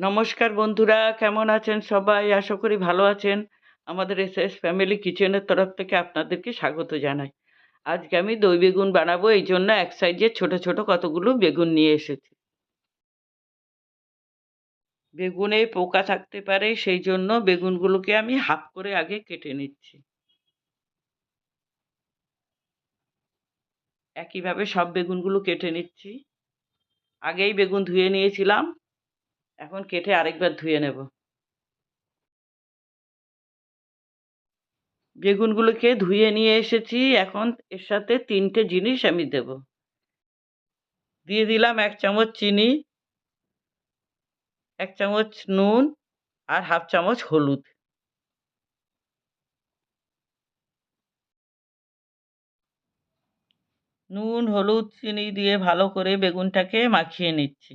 নমস্কার বন্ধুরা, কেমন আছেন সবাই? আশা করি ভালো আছেন। আমাদের এস এস ফ্যামিলি কিচেনের তরফ থেকে আপনাদেরকে স্বাগত জানাই। আজকে আমি দই বেগুন বানাবো, এই জন্য এক সাইজের ছোট ছোট কতগুলো বেগুন নিয়ে এসেছি। বেগুনে পোকা থাকতে পারে, সেই জন্য বেগুনগুলোকে আমি হাফ করে আগে কেটে নিচ্ছি। একইভাবে সব বেগুনগুলো কেটে নিচ্ছি। আগেই বেগুন ধুয়ে নিয়েছিলাম এখন কেটে আরেকবার ধুয়ে নেব। বেগুনগুলোকে ধুয়ে নিয়ে এসেছি, এখন এর সাথে তিনটে জিনিস আমি দেব। দিয়ে দিলাম এক চামচ চিনি, এক চামচ নুন আর হাফ চামচ হলুদ। নুন, হলুদ, চিনি দিয়ে ভালো করে বেগুনটাকে মাখিয়ে নিচ্ছি।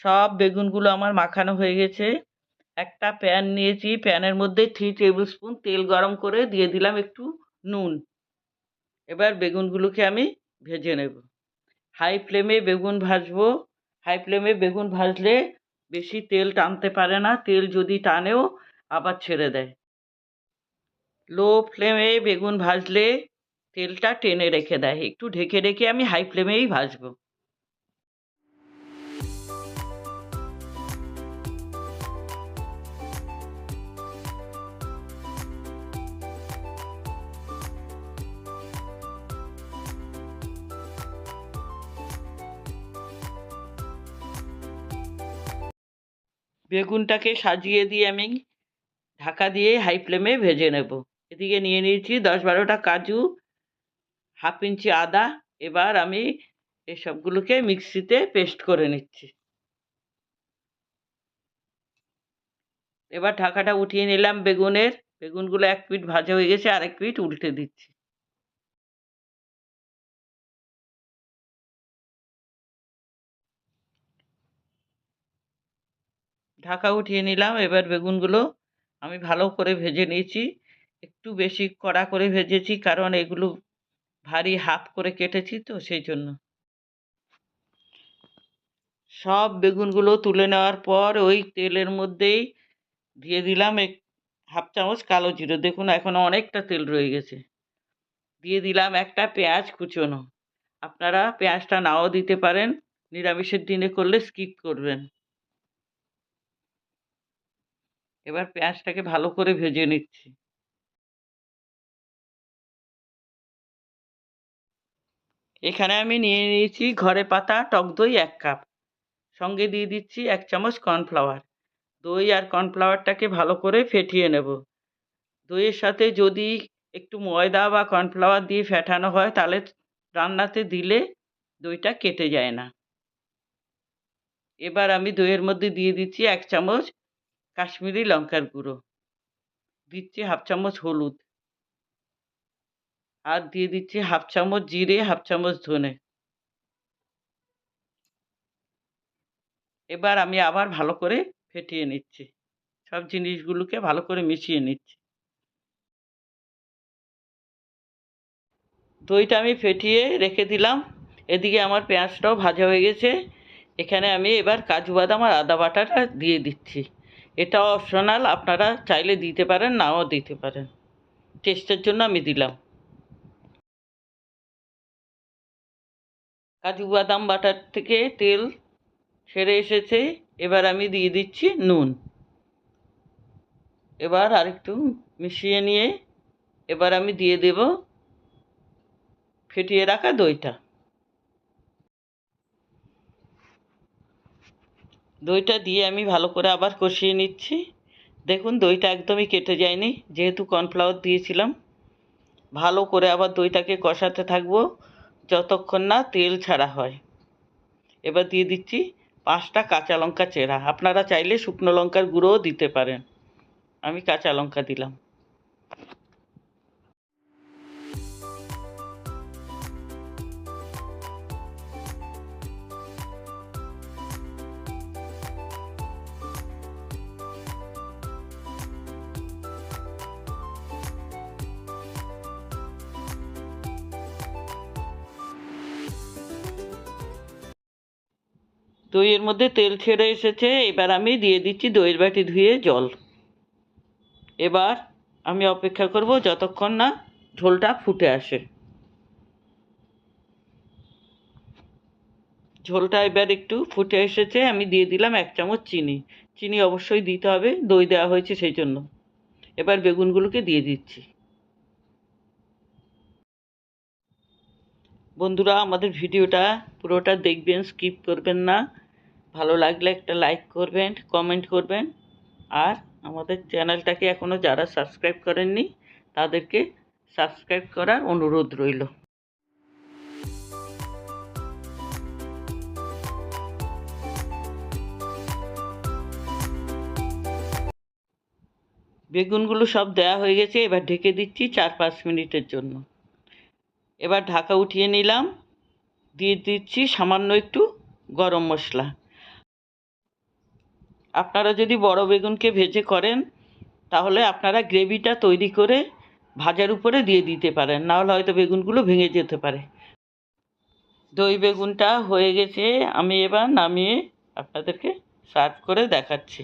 সব বেগুনগুলো আমার মাখানো হয়ে গেছে। একটা প্যান নিয়েছি প্যানের মধ্যে থ্রি টেবিল স্পুন তেল গরম করে দিয়ে দিলাম একটু নুন। এবার বেগুনগুলোকে আমি ভেজে নেব। হাই ফ্লেমে বেগুন ভাজবো। হাই ফ্লেমে বেগুন ভাজলে বেশি তেল টানতে পারে না, তেল যদি টানেও আবার ছেড়ে দেয়। লো ফ্লেমে বেগুন ভাজলে তেলটা টেনে রেখে দেয়। একটু ঢেকে রেখে আমি হাই ফ্লেমেই ভাজবো। বেগুনটাকে সাজিয়ে দিয়ে আমি ঢাকা দিয়ে হাই ফ্লেমে ভেজে নেব। এদিকে নিয়ে নিয়েছি দশ বারোটা কাজু হাফ ইঞ্চি আদা। এবার আমি এসবগুলোকে মিক্সিতে পেস্ট করে নিচ্ছি। এবার ঢাকাটা উঠিয়ে নিলাম বেগুনের। বেগুনগুলো এক পিঠ ভাজা হয়ে গেছে আর এক পিঠ উল্টে দিচ্ছি। ঢাকা উঠিয়ে নিলাম। এবার বেগুনগুলো আমি ভালো করে ভেজে নিয়েছি। একটু বেশি কড়া করে ভেজেছি কারণ এগুলো ভারী হাফ করে কেটেছি তো সেই জন্য। সব বেগুনগুলো তুলে নেওয়ার পর ওই তেলের মধ্যেই দিয়ে দিলাম এক হাফ চামচ কালো জিরে। দেখুন, এখন অনেকটা তেল রয়ে গেছে। দিয়ে দিলাম একটা পেঁয়াজ কুচোনো। আপনারা পেঁয়াজটা নাও দিতে পারেন। নিরামিষের দিনে করলে স্কিপ করবেন। এবার পেঁয়াজটাকে ভালো করে ভেজে নিচ্ছি। এখানে আমি নিয়ে নিয়েছি ঘরে পাতা, টক দই এক কাপ। সঙ্গে দিয়ে দিচ্ছি এক চামচ কর্নফ্লাওয়ার। দই আর কর্নফ্লাওয়ারটাকে ভালো করে ফেটিয়ে নেব। দইয়ের সাথে যদি একটু ময়দা বা কর্নফ্লাওয়ার দিয়ে ফেটানো হয়, তাহলে রান্নাতে দিলে দইটা কেটে যায় না। এবার আমি দইয়ের মধ্যে দিয়ে দিচ্ছি এক চামচ কাশ্মীরি লঙ্কার গুঁড়ো। দিচ্ছি হাফ চামচ হলুদ। আর দিয়ে দিচ্ছি হাফ চামচ জিরে, হাফ চামচ ধনে। এবার আমি আবার ভালো করে ফেটিয়ে নিচ্ছি। সব জিনিসগুলোকে ভালো করে মিশিয়ে নিচ্ছি। দইটা আমি ফেটিয়ে রেখে দিলাম। এদিকে আমার পেঁয়াজটাও ভাজা হয়ে গেছে। এখানে আমি এবার কাজু বাদাম আর আদা বাটাটা দিয়ে দিচ্ছি। এটা অপশনাল আপনারা চাইলে দিতে পারেন, নাও দিতে পারেন। টেস্টের জন্য আমি দিলাম। কাজু বাদাম বাটার থেকে তেল ছেড়ে এসেছে, এবার আমি দিয়ে দিচ্ছি নুন। এবার আরেকটু মিশিয়ে নিয়ে, এবার আমি দিয়ে দেব, ফেটিয়ে রাখা দইটা। দইটা দিয়ে আমি ভালো করে আবার কষিয়ে নিচ্ছি। দেখুন, দইটা একদমই কেটে যায়নি। যেহেতু কর্নফ্লাওয়ার দিয়েছিলাম, ভালো করে আবার দইটাকে কষাতে থাকব, যতক্ষণ না তেল ছাড়া হয়। এবার দিয়ে দিচ্ছি পাঁচটা কাঁচা লঙ্কা চেরা। আপনারা চাইলে শুকনো লঙ্কার গুঁড়োও দিতে পারেন। আমি কাঁচা লঙ্কা দিলাম। দইয়ের মধ্যে তেল ছেড়ে এসেছে, এবার আমি দিয়ে দিচ্ছি দইয়ের বাটি ধুয়ে জল। এবার আমি অপেক্ষা করব যতক্ষণ না ঝোলটা ফুটে আসে। ঝোলটা এবার একটু ফুটে এসেছে, আমি দিয়ে দিলাম এক চামচ চিনি। চিনি অবশ্যই দিতে হবে, দই দেওয়া হয়েছে সেই জন্য। এবার বেগুনগুলোকে দিয়ে দিচ্ছি। বন্ধুরা, আমাদের ভিডিওটা পুরোটা দেখবেন, স্কিপ করবেন না। ভালো লাগলে একটা লাইক করবেন কমেন্ট করবেন। আর আমাদের চ্যানেলটাকে এখনও যারা সাবস্ক্রাইব করেননি, তাদেরকে সাবস্ক্রাইব করার অনুরোধ রইল। বেগুনগুলো সব দেওয়া হয়ে গেছে, এবার ঢেকে দিচ্ছি চার পাঁচ মিনিটের জন্য। এবার ঢাকা উঠিয়ে নিলাম, দিয়ে দিচ্ছি সামান্য একটু গরম মশলা। আপনারা যদি বড় বেগুনকে ভেজে করেন, তাহলে আপনারা গ্রেভিটা তৈরি করে ভাজার উপরে দিয়ে দিতে পারেন। নাহলে হয়তো বেগুনগুলো ভেঙে যেতে পারে। দই বেগুনটা হয়ে গেছে। আমি এবার নামিয়ে আপনাদেরকে সার্ভ করে দেখাচ্ছি।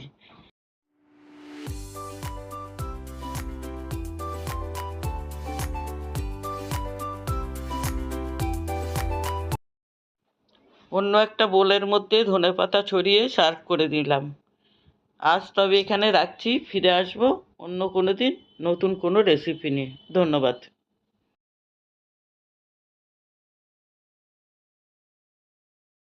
অন্য একটা বোলের মধ্যে ধনেপাতা ছড়িয়ে সার্ভ করে দিলাম আজ তবে এখানে রাখছি ফিরে আসব অন্য কোনো দিন নতুন কোনো রেসিপি নিয়ে। ধন্যবাদ।